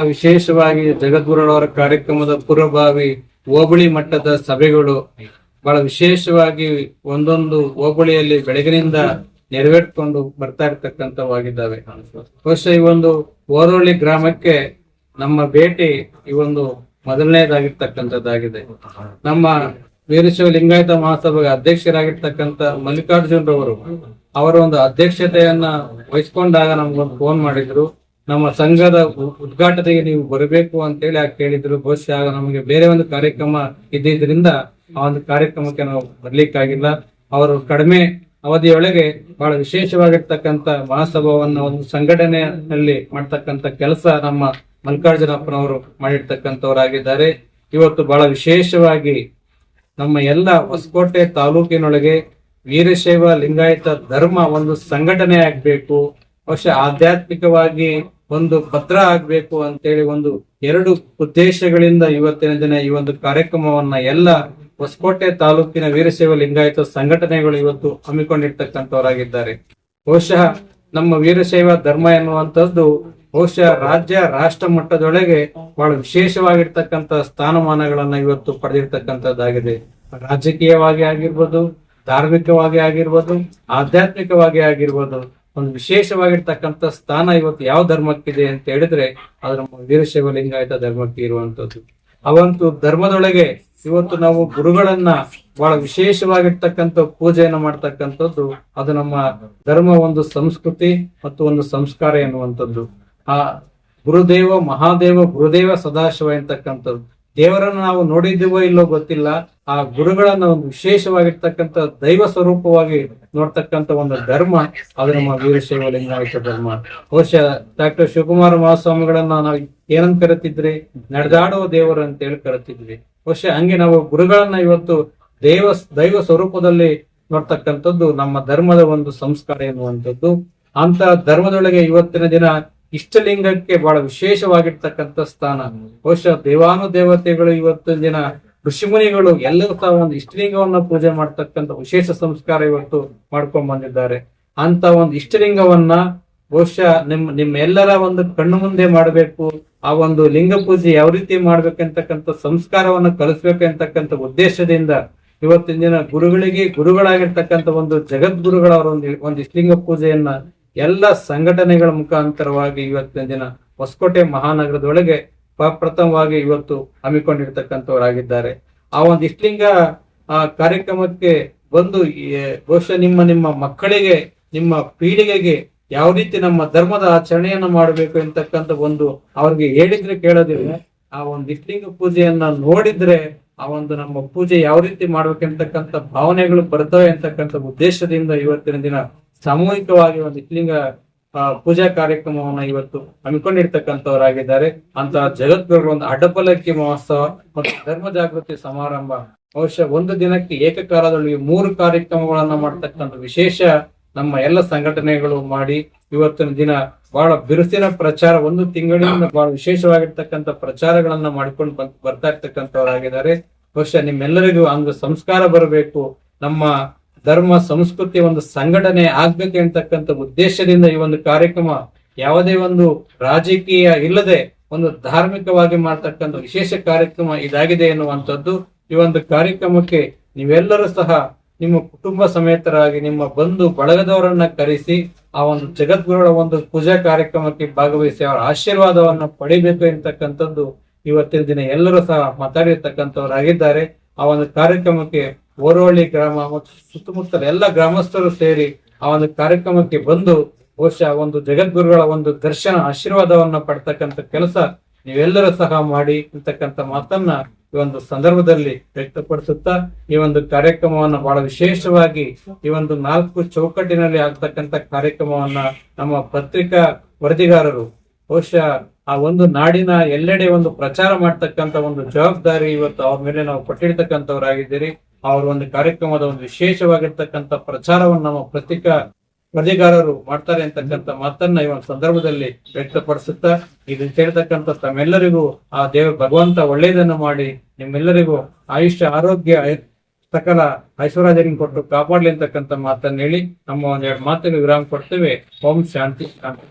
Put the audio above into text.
ವಿಶೇಷವಾಗಿ ಜಗದ್ಗುರುಳವರ ಕಾರ್ಯಕ್ರಮದ ಪೂರ್ವಭಾವಿ ಹೋಬಳಿ ಮಟ್ಟದ ಸಭೆಗಳು ಬಹಳ ವಿಶೇಷವಾಗಿ ಒಂದೊಂದು ಹೋಬಳಿಯಲ್ಲಿ ಬೆಳಗಿನಿಂದ ನೆರವೇರ್ಕೊಂಡು ಬರ್ತಾ ಇರ್ತಕ್ಕಂಥವಾಗಿದ್ದಾವೆ. ಬಹುಶಃ ಈ ಒಂದು ಓರೋಳಿ ಗ್ರಾಮಕ್ಕೆ ನಮ್ಮ ಭೇಟಿ ಈ ಒಂದು ಮೊದಲನೇದಾಗಿರ್ತಕ್ಕಂಥದ್ದಾಗಿದೆ. ನಮ್ಮ ವೀರಶೈವ ಲಿಂಗಾಯತ ಮಹಾಸಭೆಗೆ ಅಧ್ಯಕ್ಷರಾಗಿರ್ತಕ್ಕಂಥ ಮಲ್ಲಿಕಾರ್ಜುನ್ ರವರು ಅವರ ಒಂದು ಅಧ್ಯಕ್ಷತೆಯನ್ನ ವಹಿಸ್ಕೊಂಡಾಗ ನಮ್ಗೊಂದು ಫೋನ್ ಮಾಡಿದ್ರು. ನಮ್ಮ ಸಂಘದ ಉದ್ಘಾಟನೆಗೆ ನೀವು ಬರಬೇಕು ಅಂತೇಳಿ ಆ ಕೇಳಿದ್ರು. ಬಹುಶಃ ನಮಗೆ ಬೇರೆ ಒಂದು ಕಾರ್ಯಕ್ರಮ ಇದ್ದಿದ್ರಿಂದ ಆ ಒಂದು ಕಾರ್ಯಕ್ರಮಕ್ಕೆ ನಾವು ಬರ್ಲಿಕ್ಕಾಗಿಲ್ಲ. ಅವರು ಕಡಿಮೆ ಅವಧಿಯೊಳಗೆ ಬಹಳ ವಿಶೇಷವಾಗಿರ್ತಕ್ಕಂಥ ಮಹಾಸಭಾವನ್ನ ಒಂದು ಸಂಘಟನೆಯಲ್ಲಿ ಮಾಡ್ತಕ್ಕಂಥ ಕೆಲಸ ನಮ್ಮ ಮಲ್ಲಿಕಾರ್ಜುನಪ್ಪನವರು ಮಾಡಿರ್ತಕ್ಕಂಥವರಾಗಿದ್ದಾರೆ. ಇವತ್ತು ಬಹಳ ವಿಶೇಷವಾಗಿ ನಮ್ಮ ಎಲ್ಲ ಹೊಸಕೋಟೆ ತಾಲೂಕಿನೊಳಗೆ ವೀರಶೈವ ಲಿಂಗಾಯತ ಧರ್ಮ ಒಂದು ಸಂಘಟನೆ ಆಗ್ಬೇಕು. ಬಹುಶಃ ಆಧ್ಯಾತ್ಮಿಕವಾಗಿ ಒಂದು ಭದ್ರ ಆಗ್ಬೇಕು ಅಂತೇಳಿ ಒಂದು ಎರಡು ಉದ್ದೇಶಗಳಿಂದ ಇವತ್ತಿನ ದಿನ ಈ ಒಂದು ಕಾರ್ಯಕ್ರಮವನ್ನ ಎಲ್ಲ ಹೊಸಕೋಟೆ ತಾಲೂಕಿನ ವೀರಶೈವ ಲಿಂಗಾಯತ ಸಂಘಟನೆಗಳು ಇವತ್ತು ಹಮ್ಮಿಕೊಂಡಿರ್ತಕ್ಕಂಥವರಾಗಿದ್ದಾರೆ. ಬಹುಶಃ ನಮ್ಮ ವೀರಶೈವ ಧರ್ಮ ಎನ್ನುವಂಥದ್ದು ಬಹುಶಃ ರಾಜ್ಯ, ರಾಷ್ಟ್ರ ಮಟ್ಟದೊಳಗೆ ಬಹಳ ವಿಶೇಷವಾಗಿರ್ತಕ್ಕಂಥ ಸ್ಥಾನಮಾನಗಳನ್ನ ಇವತ್ತು ಪಡೆದಿರ್ತಕ್ಕಂಥದ್ದಾಗಿದೆ. ರಾಜಕೀಯವಾಗಿ ಆಗಿರ್ಬೋದು, ಧಾರ್ಮಿಕವಾಗಿ ಆಗಿರ್ಬೋದು, ಆಧ್ಯಾತ್ಮಿಕವಾಗಿ ಆಗಿರ್ಬೋದು ಒಂದು ವಿಶೇಷವಾಗಿರ್ತಕ್ಕಂಥ ಸ್ಥಾನ ಇವತ್ತು ಯಾವ ಧರ್ಮಕ್ಕಿದೆ ಅಂತ ಹೇಳಿದ್ರೆ ಅದು ನಮ್ಮ ವೀರಶೈವ ಲಿಂಗಾಯತ ಧರ್ಮಕ್ಕೆ ಇರುವಂತದ್ದು ಅವಂತೂ ಧರ್ಮದೊಳಗೆ ಇವತ್ತು ನಾವು ಗುರುಗಳನ್ನ ಬಹಳ ವಿಶೇಷವಾಗಿರ್ತಕ್ಕಂಥ ಪೂಜೆಯನ್ನು ಮಾಡ್ತಕ್ಕಂಥದ್ದು ಅದು ನಮ್ಮ ಧರ್ಮ ಒಂದು ಸಂಸ್ಕೃತಿ ಮತ್ತು ಒಂದು ಸಂಸ್ಕಾರ ಎನ್ನುವಂಥದ್ದು. ಆ ಗುರುದೇವ ಮಹಾದೇವ ಗುರುದೇವ ಸದಾಶಿವ ಎಂತಕ್ಕಂಥದ್ದು ದೇವರನ್ನು ನಾವು ನೋಡಿದ್ದೀವೋ ಇಲ್ಲೋ ಗೊತ್ತಿಲ್ಲ, ಆ ಗುರುಗಳನ್ನ ಒಂದು ವಿಶೇಷವಾಗಿರ್ತಕ್ಕಂಥ ದೈವ ಸ್ವರೂಪವಾಗಿ ನೋಡ್ತಕ್ಕಂಥ ಒಂದು ಧರ್ಮ, ಅದು ನಮ್ಮ ವೀರಶೈವ ಲಿಂಗಾಯತ ಧರ್ಮ. ಬಹುಶಃ ಡಾಕ್ಟರ್ ಶಿವಕುಮಾರ ಮಹಾಸ್ವಾಮಿಗಳನ್ನ ನಾವು ಏನಂತ ಕರಿತಿದ್ರಿ? ನಡೆದಾಡುವ ದೇವರು ಅಂತ ಹೇಳಿ ಕರಿತಿದ್ವಿ. ಬಹುಶಃ ಹಂಗೆ ನಾವು ಗುರುಗಳನ್ನ ಇವತ್ತು ದೈವ ದೈವ ಸ್ವರೂಪದಲ್ಲಿ ನೋಡ್ತಕ್ಕಂಥದ್ದು ನಮ್ಮ ಧರ್ಮದ ಒಂದು ಸಂಸ್ಕಾರ ಎನ್ನುವಂಥದ್ದು. ಅಂತ ಧರ್ಮದೊಳಗೆ ಇವತ್ತಿನ ದಿನ ಇಷ್ಟಲಿಂಗಕ್ಕೆ ಬಹಳ ವಿಶೇಷವಾಗಿರ್ತಕ್ಕಂಥ ಸ್ಥಾನ. ಬಹುಶಃ ದೇವಾನುದೇವತೆಗಳು ಇವತ್ತಿನ ದಿನ ಋಷಿಮುನಿಗಳು ಎಲ್ಲರೂ ಸಹ ಒಂದು ಇಷ್ಟಲಿಂಗವನ್ನ ಪೂಜೆ ಮಾಡ್ತಕ್ಕಂಥ ವಿಶೇಷ ಸಂಸ್ಕಾರ ಇವತ್ತು ಮಾಡ್ಕೊಂಡ್ ಬಂದಿದ್ದಾರೆ. ಅಂತ ಒಂದು ಇಷ್ಟಲಿಂಗವನ್ನ ಬಹುಶಃ ನಿಮ್ ನಿಮ್ಮೆಲ್ಲರ ಒಂದು ಕಣ್ಣು ಮುಂದೆ ಮಾಡಬೇಕು. ಆ ಒಂದು ಲಿಂಗ ಪೂಜೆ ಯಾವ ರೀತಿ ಮಾಡ್ಬೇಕಂತಕ್ಕಂಥ ಸಂಸ್ಕಾರವನ್ನ ಕಲಿಸ್ಬೇಕಂತಕ್ಕಂಥ ಉದ್ದೇಶದಿಂದ ಇವತ್ತಿನ ದಿನ ಗುರುಗಳಿಗೆ ಗುರುಗಳಾಗಿರ್ತಕ್ಕಂಥ ಒಂದು ಜಗದ್ಗುರುಗಳವರ ಒಂದು ಒಂದು ಇಷ್ಟಲಿಂಗ ಪೂಜೆಯನ್ನ ಎಲ್ಲ ಸಂಘಟನೆಗಳ ಮುಖಾಂತರವಾಗಿ ಇವತ್ತಿನ ದಿನ ಹೊಸಕೋಟೆ ಮಹಾನಗರದೊಳಗೆ ಪ್ರಥಮವಾಗಿ ಇವತ್ತು ಹಮ್ಮಿಕೊಂಡಿರ್ತಕ್ಕಂಥವರಾಗಿದ್ದಾರೆ. ಆ ಒಂದು ಇಷ್ಟಲಿಂಗ ಕಾರ್ಯಕ್ರಮಕ್ಕೆ ಬಂದು ಬಹುಶಃ ನಿಮ್ಮ ನಿಮ್ಮ ಮಕ್ಕಳಿಗೆ, ನಿಮ್ಮ ಪೀಳಿಗೆಗೆ ಯಾವ ರೀತಿ ನಮ್ಮ ಧರ್ಮದ ಆಚರಣೆಯನ್ನ ಮಾಡಬೇಕು ಅಂತಕ್ಕಂಥ ಒಂದು ಅವ್ರಿಗೆ ಹೇಳಿದ್ರೆ ಕೇಳೋದಿಲ್ಲ. ಆ ಒಂದು ಇಷ್ಟಲಿಂಗ ಪೂಜೆಯನ್ನ ನೋಡಿದ್ರೆ ಆ ಒಂದು ನಮ್ಮ ಪೂಜೆ ಯಾವ ರೀತಿ ಮಾಡ್ಬೇಕೆಂತಕ್ಕಂಥ ಭಾವನೆಗಳು ಬರ್ತವೆ ಅಂತಕ್ಕಂಥ ಉದ್ದೇಶದಿಂದ ಇವತ್ತಿನ ದಿನ ಸಾಮೂಹಿಕವಾಗಿ ಒಂದು ಆ, ಪೂಜಾ ಕಾರ್ಯಕ್ರಮವನ್ನ ಇವತ್ತು ಹಮ್ಮಿಕೊಂಡಿರ್ತಕ್ಕಂಥವರಾಗಿದ್ದಾರೆ. ಅಂತ ಜಗದ್ಗುರುಗಳ ಒಂದು ಅಡ್ಡಪಲ್ಲಕ್ಕಿ ಮಹೋತ್ಸವ ಮತ್ತು ಧರ್ಮ ಜಾಗೃತಿ ಸಮಾರಂಭ ಬಹುಶಃ ಒಂದು ದಿನಕ್ಕೆ ಏಕಕಾಲದಲ್ಲಿ ಮೂರು ಕಾರ್ಯಕ್ರಮಗಳನ್ನ ಮಾಡ್ತಕ್ಕಂಥ ವಿಶೇಷ ನಮ್ಮ ಎಲ್ಲ ಸಂಘಟನೆಗಳು ಮಾಡಿ ಇವತ್ತಿನ ದಿನ ಬಹಳ ಬಿರುಸಿನ ಪ್ರಚಾರ ಒಂದು ತಿಂಗಳಿಂದ ಬಹಳ ವಿಶೇಷವಾಗಿರ್ತಕ್ಕಂಥ ಪ್ರಚಾರಗಳನ್ನ ಮಾಡಿಕೊಂಡು ಬರ್ತಾ ಇರ್ತಕ್ಕಂಥವರಾಗಿದ್ದಾರೆ. ಬಹುಶಃ ನಿಮ್ಮೆಲ್ಲರಿಗೂ ಅಂಗ ಸಂಸ್ಕಾರ ಬರಬೇಕು. ನಮ್ಮ ಧರ್ಮ ಸಂಸ್ಕೃತಿ ಒಂದು ಸಂಘಟನೆ ಆಗ್ಬೇಕು ಅಂತಕ್ಕಂಥ ಉದ್ದೇಶದಿಂದ ಈ ಒಂದು ಕಾರ್ಯಕ್ರಮ ಯಾವುದೇ ಒಂದು ರಾಜಕೀಯ ಇಲ್ಲದೆ ಒಂದು ಧಾರ್ಮಿಕವಾಗಿ ಮಾಡ್ತಕ್ಕಂಥ ವಿಶೇಷ ಕಾರ್ಯಕ್ರಮ ಇದಾಗಿದೆ ಎನ್ನುವಂಥದ್ದು ಈ ಒಂದು ಕಾರ್ಯಕ್ರಮಕ್ಕೆ ನೀವೆಲ್ಲರೂ ಸಹ ನಿಮ್ಮ ಕುಟುಂಬ ಸಮೇತರಾಗಿ ನಿಮ್ಮ ಬಂಧು ಬಳಗದವರನ್ನ ಕರೆಸಿ ಆ ಒಂದು ಜಗದ್ಗುರುಗಳ ಒಂದು ಪೂಜಾ ಕಾರ್ಯಕ್ರಮಕ್ಕೆ ಭಾಗವಹಿಸಿ ಅವರ ಆಶೀರ್ವಾದವನ್ನು ಪಡಿಬೇಕು ಎಂತಕ್ಕಂಥದ್ದು ಇವತ್ತಿನ ದಿನ ಎಲ್ಲರೂ ಸಹ ಮಾತಾಡಿರ್ತಕ್ಕಂಥವರಾಗಿದ್ದಾರೆ. ಆ ಒಂದು ಕಾರ್ಯಕ್ರಮಕ್ಕೆ ಓರೋಳ್ಳಿ ಗ್ರಾಮ ಮತ್ತು ಸುತ್ತಮುತ್ತಲ ಎಲ್ಲ ಗ್ರಾಮಸ್ಥರು ಸೇರಿ ಆ ಒಂದು ಕಾರ್ಯಕ್ರಮಕ್ಕೆ ಬಂದು ಬಹುಶಃ ಒಂದು ಜಗದ್ಗುರುಗಳ ಒಂದು ದರ್ಶನ, ಆಶೀರ್ವಾದವನ್ನ ಪಡ್ತಕ್ಕಂಥ ಕೆಲಸ ನೀವೆಲ್ಲರೂ ಸಹ ಮಾಡಿ ಅಂತಕ್ಕಂಥ ಮಾತನ್ನ ಈ ಒಂದು ಸಂದರ್ಭದಲ್ಲಿ ವ್ಯಕ್ತಪಡಿಸುತ್ತಾ ಈ ಒಂದು ಕಾರ್ಯಕ್ರಮವನ್ನ ಬಹಳ ವಿಶೇಷವಾಗಿ ಈ ಒಂದು ನಾಲ್ಕು ಚೌಕಟ್ಟಿನಲ್ಲಿ ಆಗ್ತಕ್ಕಂಥ ಕಾರ್ಯಕ್ರಮವನ್ನ ನಮ್ಮ ಪತ್ರಿಕಾ ವರದಿಗಾರರು ಬಹುಶಃ ಆ ಒಂದು ನಾಡಿನ ಎಲ್ಲೆಡೆ ಒಂದು ಪ್ರಚಾರ ಮಾಡ್ತಕ್ಕಂಥ ಒಂದು ಜವಾಬ್ದಾರಿ ಇವತ್ತು ಅವ್ರ ಮೇಲೆ ನಾವು ಕೊಟ್ಟಿರ್ತಕ್ಕಂಥವ್ರಾಗಿದ್ದೀರಿ ಅವ್ರ ಒಂದು ಕಾರ್ಯಕ್ರಮದ ಒಂದು ವಿಶೇಷವಾಗಿರ್ತಕ್ಕಂಥ ಪ್ರಚಾರವನ್ನು ನಮ್ಮ ಪ್ರತಿಕಾ ಪ್ರತಿಕಾರರು ಮಾಡ್ತಾರೆ ಅಂತಕ್ಕಂಥ ಮಾತನ್ನ ಈ ಒಂದು ಸಂದರ್ಭದಲ್ಲಿ ವ್ಯಕ್ತಪಡಿಸುತ್ತಾ, ಇದು ಕೇಳ್ತಕ್ಕಂಥ ತಮ್ಮೆಲ್ಲರಿಗೂ ಆ ದೇವ ಭಗವಂತ ಒಳ್ಳೆಯದನ್ನು ಮಾಡಿ ನಿಮ್ಮೆಲ್ಲರಿಗೂ ಆಯುಷ್ಯ, ಆರೋಗ್ಯ, ಸಕಲ ಐಶ್ವರ್ಯದಿಂದ ಕೊಟ್ಟು ಕಾಪಾಡ್ಲಿ ಅಂತಕ್ಕಂಥ ಮಾತನ್ನ ಹೇಳಿ ನಮ್ಮ ಒಂದೆರಡು ಮಾತಿಗೆ ವಿರಾಮ ಕೊಡ್ತೇವೆ. ಓಂ ಶಾಂತಿ ಶಾಂತಿ.